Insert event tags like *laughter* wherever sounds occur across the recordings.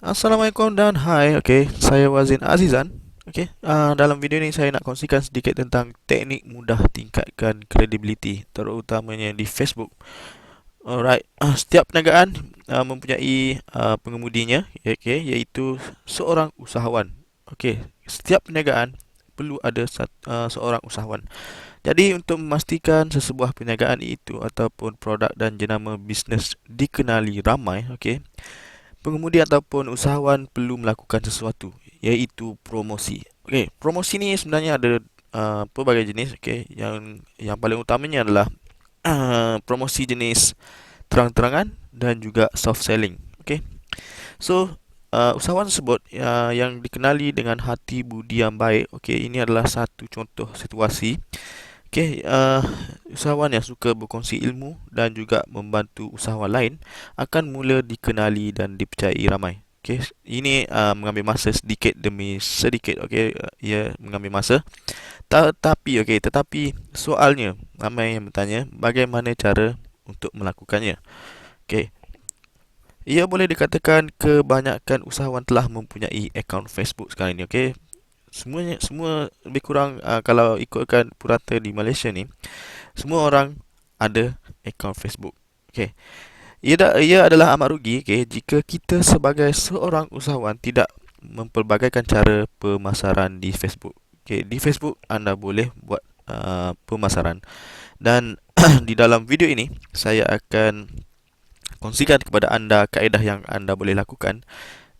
Assalamualaikum dan hai. Okey, saya Wazin Azizan. Okey, uh, dalam video ini saya nak kongsikan sedikit tentang teknik mudah tingkatkan kredibiliti terutamanya di Facebook. Alright, uh, setiap perniagaan uh, mempunyai uh, pengemudinya, okey, iaitu seorang usahawan. Okey, setiap perniagaan perlu ada uh, seorang usahawan. Jadi untuk memastikan sesebuah perniagaan itu ataupun produk dan jenama bisnes dikenali ramai, okey, pengemudi ataupun usahawan perlu melakukan sesuatu iaitu promosi. Okey, promosi ni sebenarnya ada uh, pelbagai jenis okey. Yang yang paling utamanya adalah uh, promosi jenis terang-terangan dan juga soft selling. Okey. So, uh, usahawan tersebut uh, yang dikenali dengan hati budi yang baik, okey, ini adalah satu contoh situasi Okey, uh, usahawan yang suka berkongsi ilmu dan juga membantu usahawan lain akan mula dikenali dan dipercayai ramai. Okey, ini uh, mengambil masa sedikit demi sedikit. Okey, uh, ia mengambil masa. Tetapi, okey, tetapi soalnya ramai yang bertanya bagaimana cara untuk melakukannya. Okey, ia boleh dikatakan kebanyakan usahawan telah mempunyai akaun Facebook sekarang ini. Okey, semuanya semua lebih kurang uh, kalau ikutkan purata di Malaysia ni semua orang ada akaun Facebook. Okey. Ia da, ia adalah amat rugi okey jika kita sebagai seorang usahawan tidak mempelbagaikan cara pemasaran di Facebook. Okey, di Facebook anda boleh buat uh, pemasaran. Dan *clears throat* di dalam video ini saya akan kongsikan kepada anda kaedah yang anda boleh lakukan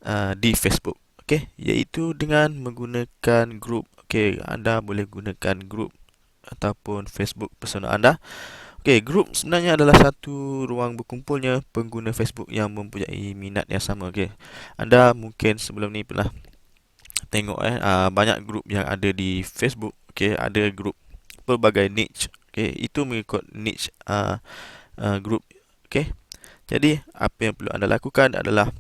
uh, di Facebook okey iaitu dengan menggunakan grup. Okey anda boleh gunakan grup ataupun Facebook personal anda. Okey grup sebenarnya adalah satu ruang berkumpulnya pengguna Facebook yang mempunyai minat yang sama. Okey anda mungkin sebelum ni pernah tengok eh uh, banyak grup yang ada di Facebook. Okey ada grup pelbagai niche. Okey itu mengikut niche uh, uh, grup. Okey jadi apa yang perlu anda lakukan adalah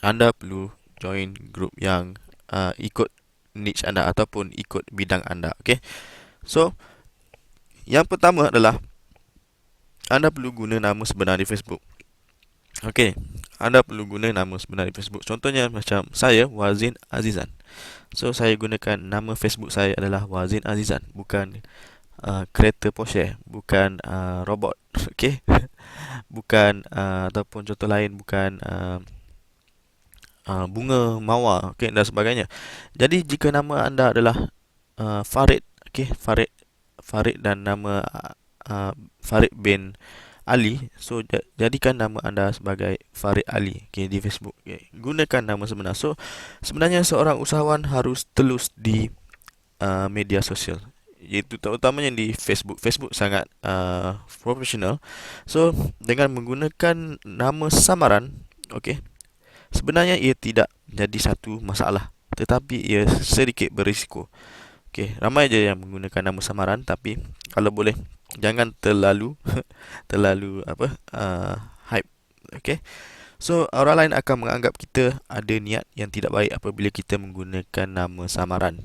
anda perlu join group yang uh, ikut niche anda ataupun ikut bidang anda okey so yang pertama adalah anda perlu guna nama sebenar di Facebook. Okey anda perlu guna nama sebenar di Facebook. Contohnya macam saya Wazin Azizan. So saya gunakan nama Facebook saya adalah Wazin Azizan bukan uh, kereta Porsche bukan uh, robot *laughs* okey *laughs* bukan uh, ataupun contoh lain bukan uh, uh, bunga mawar okay, dan sebagainya. Jadi jika nama anda adalah uh, Farid, okay, Farid, Farid dan nama uh, Farid bin Ali, so jadikan nama anda sebagai Farid Ali okay, di Facebook. Okay. Gunakan nama sebenar. So sebenarnya seorang usahawan harus telus di uh, media sosial. Iaitu terutamanya di Facebook. Facebook sangat uh, profesional. So dengan menggunakan nama samaran, okay, Sebenarnya ia tidak jadi satu masalah Tetapi ia sedikit berisiko. Okey, ramai je yang menggunakan nama samaran Tapi kalau boleh Jangan terlalu *laughs* Terlalu apa uh, Hype. Okey So orang lain akan menganggap kita Ada niat yang tidak baik Apabila kita menggunakan nama samaran.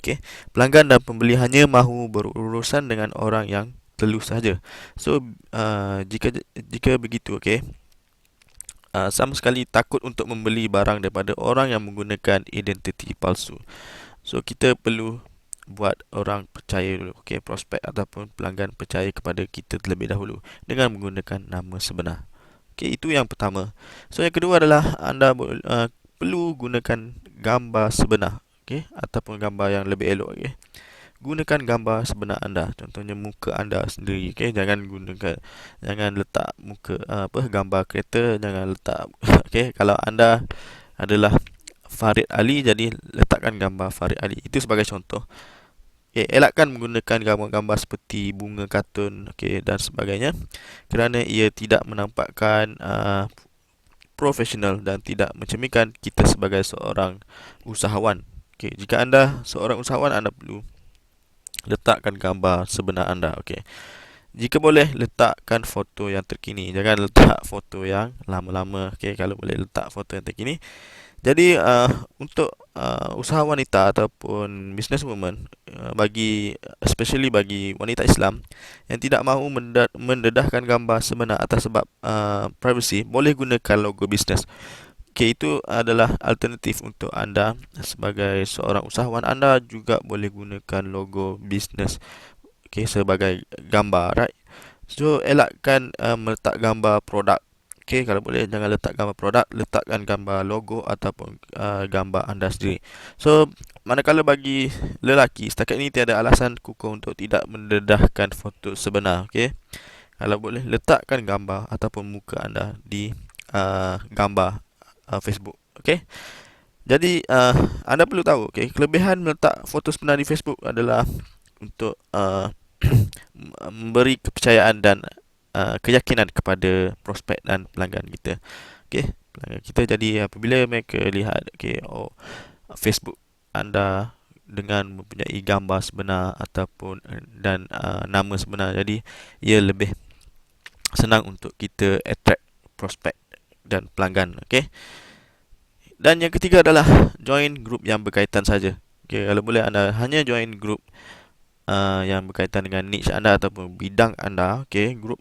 Okey Pelanggan dan pembeli hanya mahu berurusan dengan orang yang telus saja. So uh, jika jika begitu okey uh, sama sekali takut untuk membeli barang daripada orang yang menggunakan identiti palsu. So kita perlu buat orang percaya dulu, okey, prospek ataupun pelanggan percaya kepada kita terlebih dahulu dengan menggunakan nama sebenar. Okey, itu yang pertama. So yang kedua adalah anda uh, perlu gunakan gambar sebenar, okey, ataupun gambar yang lebih elok, okey gunakan gambar sebenar anda. Contohnya muka anda sendiri okey jangan gunakan jangan letak muka uh, apa gambar kereta jangan letak *laughs* okey kalau anda adalah Farid Ali jadi letakkan gambar Farid Ali. Itu sebagai contoh. Okey elakkan menggunakan gambar-gambar seperti bunga kartun okey dan sebagainya. Kerana ia tidak menampakkan uh, profesional dan tidak mencerminkan kita sebagai seorang usahawan. Okey jika anda seorang usahawan anda perlu letakkan gambar sebenar anda okey jika boleh letakkan foto yang terkini. Jangan letak foto yang lama-lama okey kalau boleh letak foto yang terkini. Jadi uh, untuk uh, usaha wanita ataupun business woman uh, bagi especially bagi wanita Islam yang tidak mahu mendedahkan gambar sebenar atas sebab uh, privacy boleh gunakan logo bisnes Okey, itu adalah alternatif untuk anda sebagai seorang usahawan. Anda juga boleh gunakan logo bisnes okey sebagai gambar, right? So, elakkan uh, meletak gambar produk. Okey, kalau boleh jangan letak gambar produk, letakkan gambar logo ataupun uh, gambar anda sendiri. So, manakala bagi lelaki setakat ini tiada alasan kukuh untuk tidak mendedahkan foto sebenar, okey. Kalau boleh letakkan gambar ataupun muka anda di uh, gambar uh, Facebook, okey. Jadi uh, anda perlu tahu, okey, kelebihan meletak foto sebenar di Facebook adalah untuk uh, *clears throat* memberi kepercayaan dan uh, keyakinan kepada prospek dan pelanggan kita. Okey, pelanggan kita jadi apabila mereka lihat okey, oh Facebook anda dengan mempunyai gambar sebenar ataupun dan uh, nama sebenar jadi ia lebih senang untuk kita attract prospek dan pelanggan okey? Dan yang ketiga adalah join group yang berkaitan saja. Okey kalau boleh anda hanya join group uh, yang berkaitan dengan niche anda ataupun bidang anda okey? Grup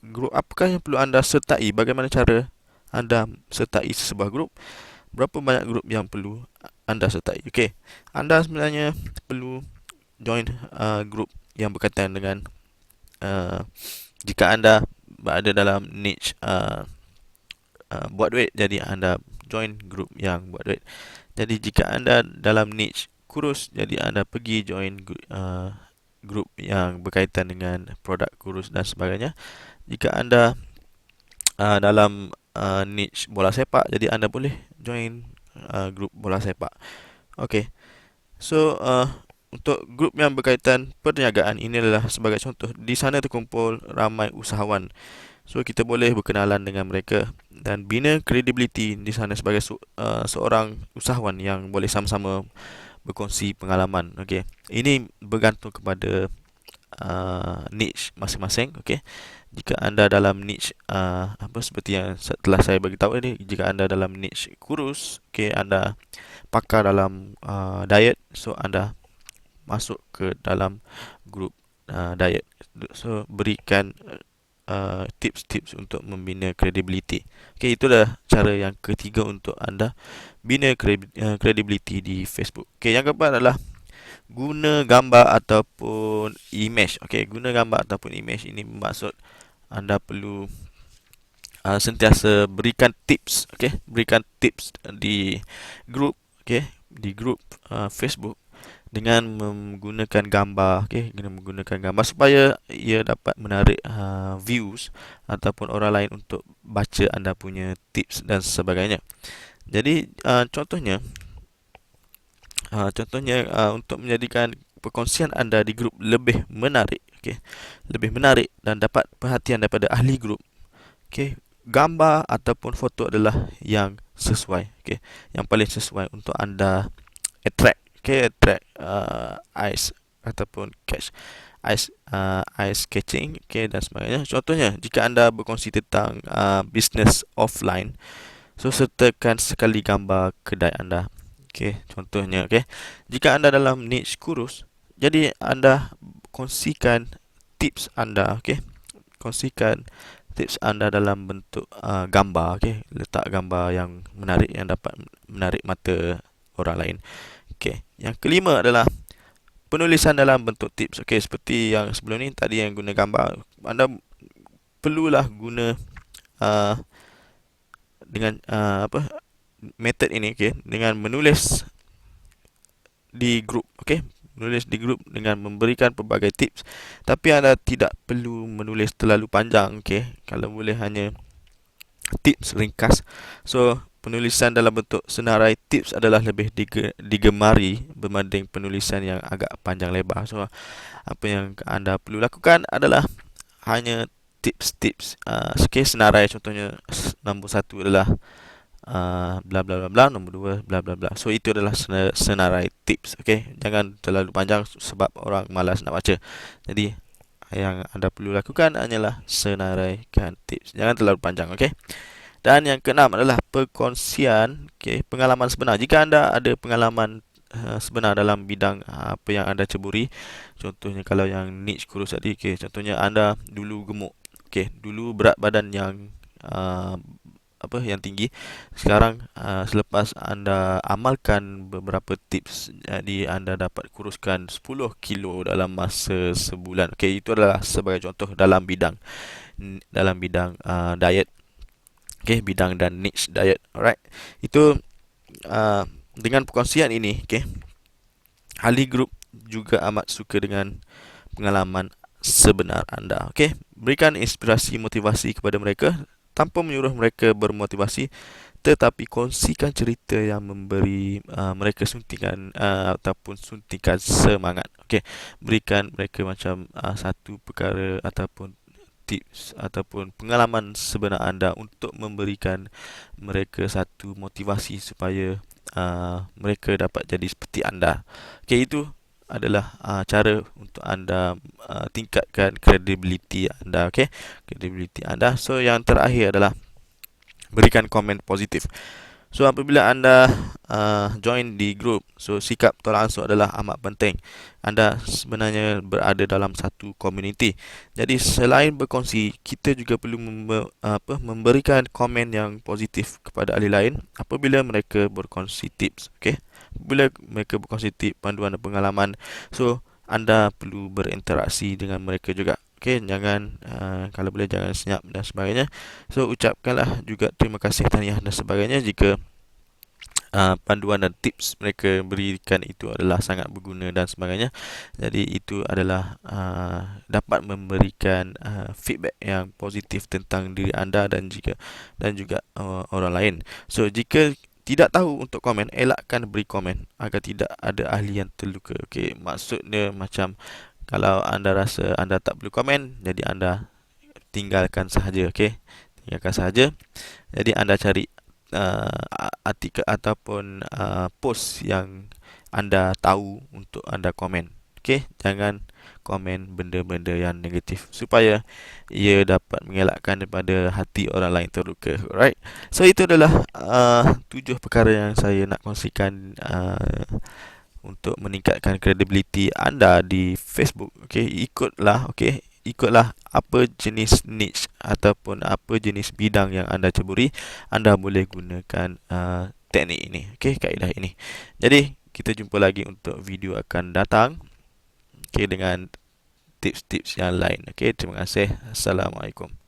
grup apakah yang perlu anda sertai? Bagaimana cara anda sertai sebuah grup berapa banyak grup yang perlu anda sertai? Okey anda sebenarnya perlu join uh, grup yang berkaitan dengan uh, jika anda berada dalam niche uh, uh, buat duit jadi anda join grup yang buat duit. Jadi jika anda dalam niche kurus jadi anda pergi join uh, grup yang berkaitan dengan produk kurus dan sebagainya. Jika anda uh, dalam uh, niche bola sepak jadi anda boleh join uh, grup bola sepak. Okey so uh, untuk grup yang berkaitan perniagaan ini adalah sebagai contoh. Di sana terkumpul ramai usahawan so kita boleh berkenalan dengan mereka dan bina kredibiliti di sana sebagai uh, seorang usahawan yang boleh sama-sama berkongsi pengalaman. Okey. Ini bergantung kepada uh, niche masing-masing, okey. Jika anda dalam niche uh, apa seperti yang telah saya bagi tahu ini, jika anda dalam niche kurus, okey, anda pakar dalam uh, diet, so anda masuk ke dalam grup uh, diet. So berikan uh, tips-tips uh, untuk membina kredibiliti. Okey, itulah cara yang ketiga untuk anda bina kredibiliti uh, di Facebook. Okey, yang keempat adalah guna gambar ataupun image. Okey, guna gambar ataupun image ini bermaksud anda perlu uh, sentiasa berikan tips, okey, berikan tips di grup, okey, di grup uh, Facebook dengan menggunakan gambar okey dengan menggunakan gambar supaya ia dapat menarik uh, views ataupun orang lain untuk baca anda punya tips dan sebagainya. Jadi uh, contohnya uh, contohnya uh, untuk menjadikan perkongsian anda di grup lebih menarik okey lebih menarik dan dapat perhatian daripada ahli grup okey gambar ataupun foto adalah yang sesuai okey yang paling sesuai untuk anda attract okay, attract uh, ice ataupun catch ice uh, ice catching okay, dan sebagainya contohnya jika anda berkongsi tentang uh, business offline so sertakan sekali gambar kedai anda okay, contohnya okay. jika anda dalam niche kurus jadi anda kongsikan tips anda okay. kongsikan tips anda dalam bentuk uh, gambar okay. letak gambar yang menarik yang dapat menarik mata orang lain Okey, yang kelima adalah penulisan dalam bentuk tips. Okey, seperti yang sebelum ni tadi yang guna gambar, anda perlulah guna uh, dengan uh, apa method ini okey dengan menulis di grup okey menulis di grup dengan memberikan pelbagai tips. Tapi anda tidak perlu menulis terlalu panjang okey. Kalau boleh hanya tips ringkas. So penulisan dalam bentuk senarai tips adalah lebih digemari berbanding penulisan yang agak panjang lebar. So, apa yang anda perlu lakukan adalah hanya tips-tips. Uh, okay, senarai contohnya nombor satu adalah uh, bla bla bla bla, nombor dua bla bla bla. So, itu adalah senarai tips. Okay, jangan terlalu panjang sebab orang malas nak baca. Jadi, yang anda perlu lakukan hanyalah senaraikan tips. Jangan terlalu panjang. Okay. Dan yang keenam adalah perkongsian okay, pengalaman sebenar. Jika anda ada pengalaman uh, sebenar dalam bidang uh, apa yang anda ceburi, contohnya kalau yang niche kurus tadi, okay, contohnya anda dulu gemuk, okay, dulu berat badan yang uh, apa yang tinggi. Sekarang uh, selepas anda amalkan beberapa tips jadi anda dapat kuruskan 10 kilo dalam masa sebulan. Okey, itu adalah sebagai contoh dalam bidang dalam bidang uh, diet. Okey, bidang dan niche diet. Alright. Itu uh, dengan perkongsian ini, okey. Ali Group juga amat suka dengan pengalaman sebenar anda. Okey, berikan inspirasi motivasi kepada mereka tanpa menyuruh mereka bermotivasi tetapi kongsikan cerita yang memberi uh, mereka suntikan uh, ataupun suntikan semangat okey berikan mereka macam uh, satu perkara ataupun tips ataupun pengalaman sebenar anda untuk memberikan mereka satu motivasi supaya uh, mereka dapat jadi seperti anda. Okey itu adalah uh, cara untuk anda uh, tingkatkan kredibiliti anda okey? Kredibiliti anda. So yang terakhir adalah berikan komen positif So apabila anda uh, join di grup, so sikap tolak ansur adalah amat penting. Anda sebenarnya berada dalam satu komuniti. Jadi selain berkongsi, kita juga perlu membe- apa, memberikan komen yang positif kepada ahli lain apabila mereka berkongsi tips. Okay? Bila mereka berkongsi tips, panduan dan pengalaman, so anda perlu berinteraksi dengan mereka juga. Okay, jangan uh, kalau boleh jangan senyap dan sebagainya. So ucapkanlah juga terima kasih tahniah dan sebagainya jika uh, panduan dan tips mereka berikan itu adalah sangat berguna dan sebagainya. Jadi itu adalah uh, dapat memberikan uh, feedback yang positif tentang diri anda dan juga dan juga uh, orang lain. So jika tidak tahu untuk komen, elakkan beri komen agar tidak ada ahli yang terluka. Okey, maksudnya macam kalau anda rasa anda tak perlu komen, jadi anda tinggalkan sahaja, okey. Tinggalkan sahaja. Jadi anda cari uh, artikel ataupun uh, post yang anda tahu untuk anda komen. Okey, jangan komen benda-benda yang negatif supaya ia dapat mengelakkan daripada hati orang lain terluka. Alright. So itu adalah uh, tujuh perkara yang saya nak kongsikan uh, untuk meningkatkan kredibiliti anda di Facebook. Okey, ikutlah, okey, ikutlah apa jenis niche ataupun apa jenis bidang yang anda ceburi, anda boleh gunakan uh, teknik ini, okey, kaedah ini. Jadi, kita jumpa lagi untuk video akan datang. Okey, dengan tips-tips yang lain. Okey, terima kasih. Assalamualaikum.